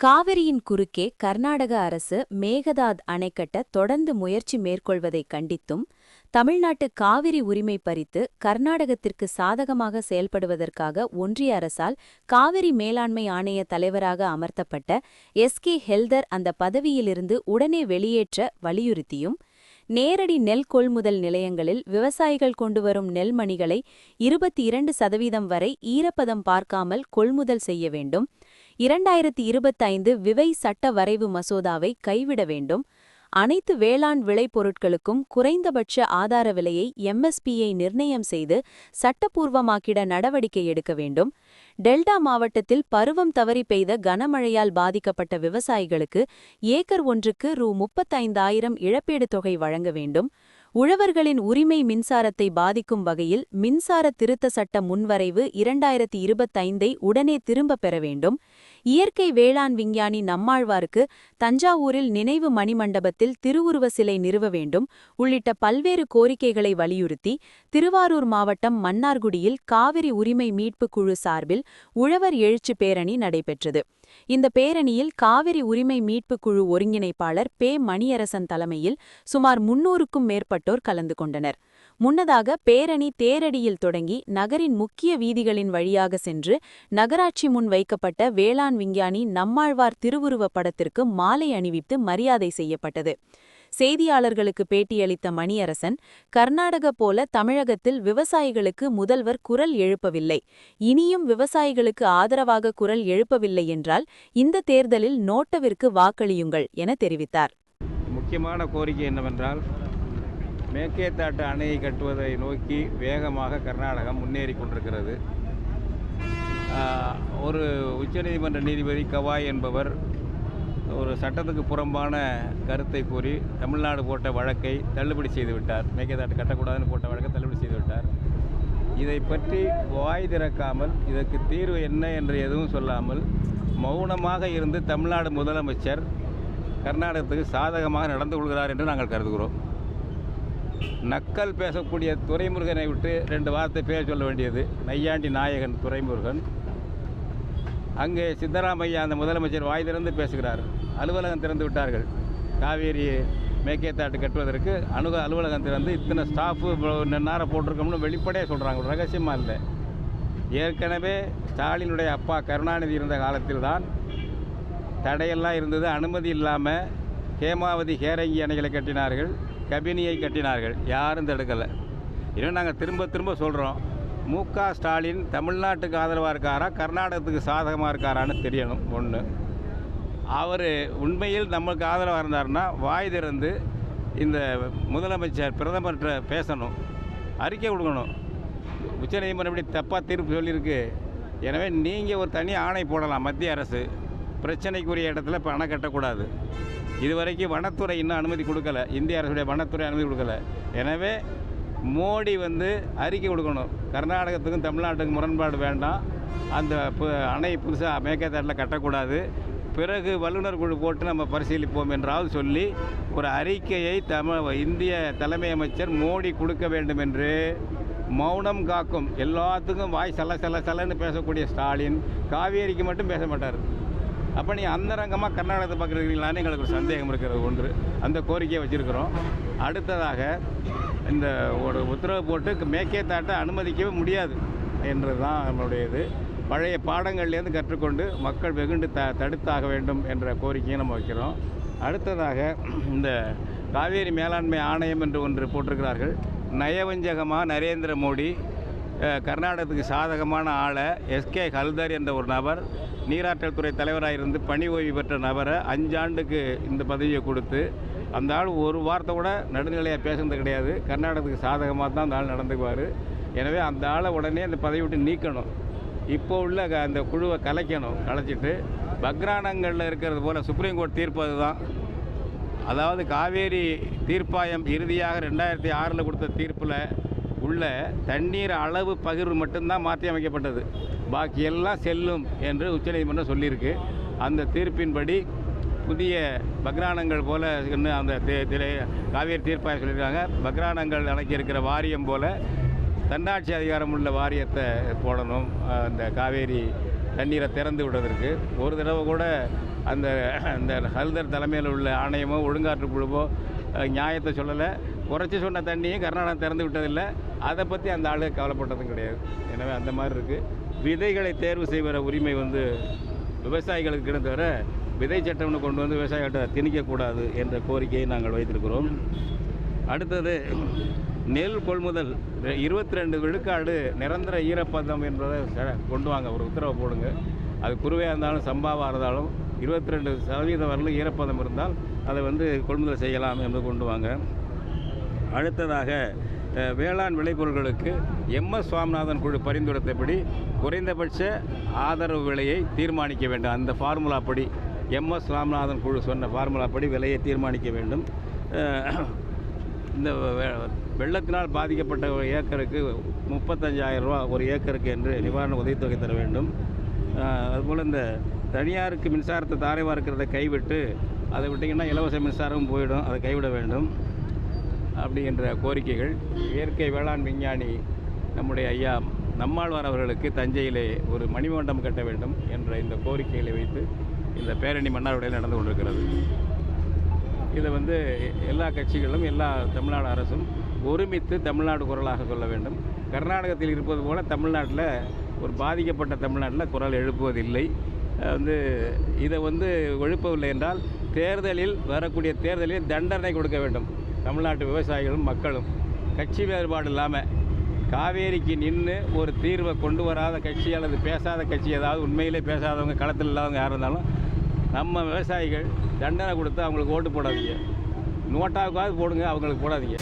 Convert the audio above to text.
காவிரியின் குறுக்கே கர்நாடக அரசு மேகதாத் அணைக்கட்ட தொடர்ந்து முயற்சி மேற்கொள்வதை கண்டித்தும் தமிழ்நாட்டு காவிரி உரிமை பறித்து கர்நாடகத்திற்கு சாதகமாக செயல்படுவதற்காக ஒன்றிய அரசால் காவிரி மேலாண்மை ஆணைய தலைவராக அமர்த்தப்பட்ட எஸ். கே. ஹெல்தர் அந்த பதவியிலிருந்து உடனே வெளியேற்ற வலியுறுத்தியும் நேரடி நெல் கொள்முதல் நிலையங்களில் விவசாயிகள் கொண்டுவரும் நெல்மணிகளை இருபத்தி இரண்டு சதவீதம் வரை ஈரப்பதம் பார்க்காமல் கொள்முதல் செய்ய வேண்டும் இரண்டாயிரத்தி இருபத்தைந்து விவை சட்ட வரைவு மசோதாவை கைவிட வேண்டும். அனைத்து வேளாண் விளைபொருட்களுக்கும் குறைந்தபட்ச ஆதார விலையை எம்எஸ்பியை நிர்ணயம் செய்து சட்டப்பூர்வமாக்கிட நடவடிக்கை எடுக்க வேண்டும். டெல்டா மாவட்டத்தில் பருவம் தவறி பெய்த கனமழையால் பாதிக்கப்பட்ட விவசாயிகளுக்கு ஏக்கர் ஒன்றுக்கு ரூ முப்பத்தைந்தாயிரம் இழப்பீடு தொகை வழங்க வேண்டும். உழவர்களின் உரிமை மின்சாரத்தை பாதிக்கும் வகையில் மின்சார திருத்த சட்ட முன்வரைவு இரண்டாயிரத்தி இருபத்தைந்தை உடனே திரும்பப் பெற வேண்டும். இயற்கை வேளாண் விஞ்ஞானி நம்மாழ்வாருக்கு தஞ்சாவூரில் நினைவு மணிமண்டபத்தில் திருவுருவ சிலை நிறுவ வேண்டும். உள்ளிட்ட பல்வேறு கோரிக்கைகளை வலியுறுத்தி திருவாரூர் மாவட்டம் மன்னார்குடியில் காவிரி உரிமை மீட்பு குழு சார்பில் உழவர் எழுச்சி பேரணி நடைபெற்றது. இந்த பேரணியில் காவிரி உரிமை மீட்பு குழு ஒருங்கிணைப்பாளர் பே மணியரசன் தலைமையில் சுமார் முன்னூறுக்கும் மேற்பட்டோர் கலந்து கொண்டனர். முன்னதாக பேரணி தேரடியில் தொடங்கி நகரின் முக்கிய வீதிகளின் வழியாக சென்று நகராட்சி முன் வைக்கப்பட்ட வேளாண் விஞ்ஞானி நம்மாழ்வார் திருவுருவப் படத்திற்கு மாலை அணிவித்து மரியாதை செய்யப்பட்டது. செய்தியாளர்களுக்கு பேட்டியளித்த மணியரசன் கர்நாடக போல தமிழகத்தில் விவசாயிகளுக்கு முதல்வர் குரல் எழுப்பவில்லை. இனியும் விவசாயிகளுக்கு ஆதரவாக குரல் எழுப்பவில்லை என்றால் இந்த தேர்தலில் நோட்டவிற்கு வாக்களியுங்கள் என தெரிவித்தார். முக்கியமான கோரிக்கை என்னவென்றால் மேற்கேத்தாட்டு அணையை கட்டுவதை நோக்கி வேகமாக கர்நாடகம் முன்னேறி கொண்டிருக்கிறது. ஒரு உச்சநீதிமன்ற நீதிபதி கவாய் என்பவர் ஒரு சட்டத்துக்கு புறம்பான கருத்தை கூறி தமிழ்நாடு போட்ட வழக்கை தள்ளுபடி செய்துவிட்டார் மேகேதாட்டு கட்டக்கூடாதுன்னு போட்ட வழக்கை தள்ளுபடி செய்துவிட்டார் இதை பற்றி வாய் திறக்காமல் இதற்கு தீர்வு என்ன என்று எதுவும் சொல்லாமல் மௌனமாக இருந்து தமிழ்நாடு முதலமைச்சர் கர்நாடகத்துக்கு சாதகமாக நடந்து கொள்கிறார் என்று நாங்கள் கருதுகிறோம். நக்கல் பேசக்கூடிய துறைமுருகனை விட்டு ரெண்டு வார்த்தை பேர் சொல்ல வேண்டியது. நையாண்டி நாயகன் துரைமுருகன். அங்கே சித்தராமையா அந்த முதலமைச்சர் வாய் திறந்து பேசுகிறார். அலுவலகம் திறந்து விட்டார்கள். காவேரி மேக்கேத்தாட்டு கட்டுவதற்கு அணுக அலுவலகம் திறந்து இத்தனை ஸ்டாஃபு நேரம் போட்டிருக்கோம்னு வெளிப்படையாக சொல்கிறாங்க ரகசியமாக இல்லை. ஏற்கனவே ஸ்டாலினுடைய அப்பா கருணாநிதி இருந்த காலத்தில் தான் தடையெல்லாம் இருந்தது. அனுமதி இல்லாமல் ஹேமாவதி ஹேரங்கி அணைகளை கட்டினார்கள். கபினியை கட்டினார்கள். யாரும் தடுக்கலை. இன்னும் நாங்கள் திரும்ப திரும்ப சொல்கிறோம் மு ஸ்டாலின் தமிழ்நாட்டுக்கு ஆதரவாக இருக்காரா? கர்நாடகத்துக்கு சாதகமாக இருக்காரான்னு தெரியணும். ஒன்று அவர் உண்மையில் நமக்கு ஆதரவாக இருந்தார்னா வாய் திறந்து இந்த முதலமைச்சர் பிரதமர்கிட்ட பேசணும் அறிக்கை கொடுக்கணும். உச்சநீதிமன்றம் இப்படி தப்பாக தீர்ப்பு சொல்லியிருக்கு? எனவே நீங்கள் ஒரு தனி ஆணை போடலாம் மத்திய அரசு. பிரச்சனைக்குரிய இடத்துல இப்போ அணை கட்டக்கூடாது. இதுவரைக்கும் வனத்துறை இன்னும் அனுமதி கொடுக்கல. இந்திய அரசுடைய வனத்துறை அனுமதி கொடுக்கல. எனவே மோடி வந்து அறிக்கை கொடுக்கணும். கர்நாடகத்துக்கும் தமிழ்நாட்டுக்கும் முரண்பாடு வேண்டாம். அந்த பு- அணை புதுசாக மேற்கத்தாட்டில் கட்டக்கூடாது. பிறகு வல்லுநர் குழு போட்டு நம்ம பரிசீலிப்போம் என்றாவது சொல்லி ஒரு அறிக்கையை தம இந்திய தலைமை அமைச்சர் மோடி கொடுக்க வேண்டும் என்று மௌனம் காக்கும். எல்லாத்துக்கும் வாய் சல சல சலன்னு பேசக்கூடிய ஸ்டாலின் காவேரிக்கு மட்டும் பேச மாட்டார். அப்போ நீ அந்தரங்கமாக கர்நாடகத்தை பார்க்குறீங்களான்னு எங்களுக்கு ஒரு சந்தேகம் இருக்கிறது ஒன்று. அந்த கோரிக்கையை வச்சுருக்கிறோம். அடுத்ததாக இந்த ஒரு உத்தரவு போட்டு மேக்கே தாட்டை அனுமதிக்கவே முடியாது என்று தான் நம்மளுடைய இது பழைய பாடங்கள்லேருந்து கற்றுக்கொண்டு மக்கள் வெகுண்டு த தடுத்தாக வேண்டும் என்ற கோரிக்கையை நம்ம வைக்கிறோம். அடுத்ததாக இந்த காவேரி மேலாண்மை ஆணையம் என்று ஒன்று போட்டிருக்கிறார்கள். நயவஞ்சகமாக நரேந்திர மோடி கர்நாடகத்துக்கு சாதகமான ஆளை எஸ்கே ஹல்தர் என்ற ஒரு நபர் நீராற்றல் துறை தலைவராக இருந்து பணி ஓய்வு பெற்ற நபரை அஞ்சாண்டுக்கு இந்த பதவியை கொடுத்து அந்த ஆள் ஒரு வார்த்தை கூட நடுநிலையாக பேசுனது கிடையாது. கர்நாடகத்துக்கு சாதகமாக தான் அந்த ஆள் நடந்துக்குவார். எனவே அந்த ஆளை உடனே அந்த பதவி விட்டு நீக்கணும். இப்போ உள்ள க- அந்த குழுவை கலைக்கணும் கலைச்சிட்டு பக்ரானங்களில் இருக்கிறது போல் சுப்ரீம் கோர்ட் தீர்ப்பு அதுதான் அதாவது காவேரி தீர்ப்பாயம் இறுதியாக ரெண்டாயிரத்தி ஆறில் கொடுத்த தீர்ப்பில் உள்ள தண்ணீர் அளவு பகிர்வு மட்டும்தான் மாற்றி அமைக்கப்பட்டது. பாக்கியெல்லாம் செல்லும் என்று உச்சநீதிமன்றம் சொல்லியிருக்கு. அந்த தீர்ப்பின்படி புதிய பக்ரானங்கள் போல இன்னும் அந்த காவேரி தீர்ப்பாயம் சொல்லியிருக்காங்க. பக்ரானங்கள் அடக்கி இருக்கிற வாரியம் போல தன்னாட்சி அதிகாரம் உள்ள வாரியத்தை போடணும். அந்த காவேரி தண்ணீரை திறந்து விடுவதற்கு. ஒரு தடவை கூட அந்த அந்த ஹல்தர் தலைமையில் உள்ள ஆணையமோ ஒழுங்காற்று குழுவோ நியாயத்தை சொல்லலை. குறைச்சி சொன்ன தண்ணியும் கர்நாடகம் திறந்து விட்டதில்லை. அதை பற்றி அந்த ஆளு கவலைப்பட்டதும் கிடையாது. எனவே அந்த மாதிரி இருக்குது விதைகளை தேர்வு செய்கிற உரிமை வந்து விவசாயிகளுக்கு கிடந்தவர விதை சட்டம்னு கொண்டு வந்து விவசாயிகிட்ட திணிக்கக்கூடாது என்ற கோரிக்கையை நாங்கள் வைத்திருக்கிறோம். அடுத்தது நெல் கொள்முதல் இருபத்தி ரெண்டு விழுக்காடு நிரந்தர ஈரப்பதம் என்பதை கொண்டு வாங்க. ஒரு உத்தரவு போடுங்க. அது குருவையாக இருந்தாலும் சம்பாவாக இருந்தாலும் இருபத்தி ரெண்டு சதவீதம் வரலும் ஈரப்பதம் இருந்தால் அதை வந்து கொள்முதல் செய்யலாம் என்று கொண்டு வாங்க. அடுத்ததாக வேளாண் விளைபொருட்களுக்கு எம்எஸ் சுவாமிநாதன் குழு பரிந்துரைத்தபடி குறைந்தபட்ச ஆதரவு விலையை தீர்மானிக்க வேண்டும். அந்த ஃபார்முலா படி எம்எஸ் சுவாமிநாதன் குழு சொன்ன ஃபார்முலா படி விலையை தீர்மானிக்க வேண்டும். இந்த வெள்ளத்தினால் பாதிக்கப்பட்ட ஒரு ஏக்கருக்கு முப்பத்தஞ்சாயிரம் ரூபா ஒரு ஏக்கருக்கு என்று நிவாரண உதவித்தொகை தர வேண்டும். அதுபோல் இந்த தனியாருக்கு மின்சாரத்தை தாரை வார்க்கிறத கைவிட்டு அதை விட்டிங்கன்னா இலவச மின்சாரம் போயிடும். அதை கைவிட வேண்டும். அப்படிங்கிற கோரிக்கைகள். இயற்கை வேளாண் விஞ்ஞானி நம்முடைய ஐயா நம்மாழ்வார் அவர்களுக்கு தஞ்சையிலே ஒரு மணிமண்டபம் கட்ட வேண்டும் என்ற இந்த கோரிக்கைகளை வைத்து இந்த பேரணி மன்னாருடையில் நடந்து கொண்டிருக்கிறது. இதை வந்து எல்லா கட்சிகளும் எல்லா தமிழ்நாடு அரசும் ஒருமித்து தமிழ்நாடு குரலாக சொல்ல வேண்டும். கர்நாடகத்தில் இருப்பது போல தமிழ்நாட்டில் ஒரு பாதிக்கப்பட்ட தமிழ்நாட்டில் குரல் எழுப்புவதில்லை. வந்து இதை வந்து எழுப்பவில்லை என்றால் தேர்தலில் வரக்கூடிய தேர்தலில் தண்டனை கொடுக்க வேண்டும். தமிழ்நாட்டு விவசாயிகளும் மக்களும். கட்சி வேறுபாடு இல்லாமல் காவேரிக்கு நின்று ஒரு தீர்வை கொண்டு வராத கட்சி அல்லது பேசாத கட்சி ஏதாவது உண்மையிலே பேசாதவங்க களத்தில் இல்லாதவங்க யார் இருந்தாலும் நம்ம விவசாயிகள் தண்டனை கொடுத்து அவங்களுக்கு ஓட்டு போடாதீங்க. நோட்டாவுக்காவது போடுங்க அவங்களுக்கு போடாதீங்க.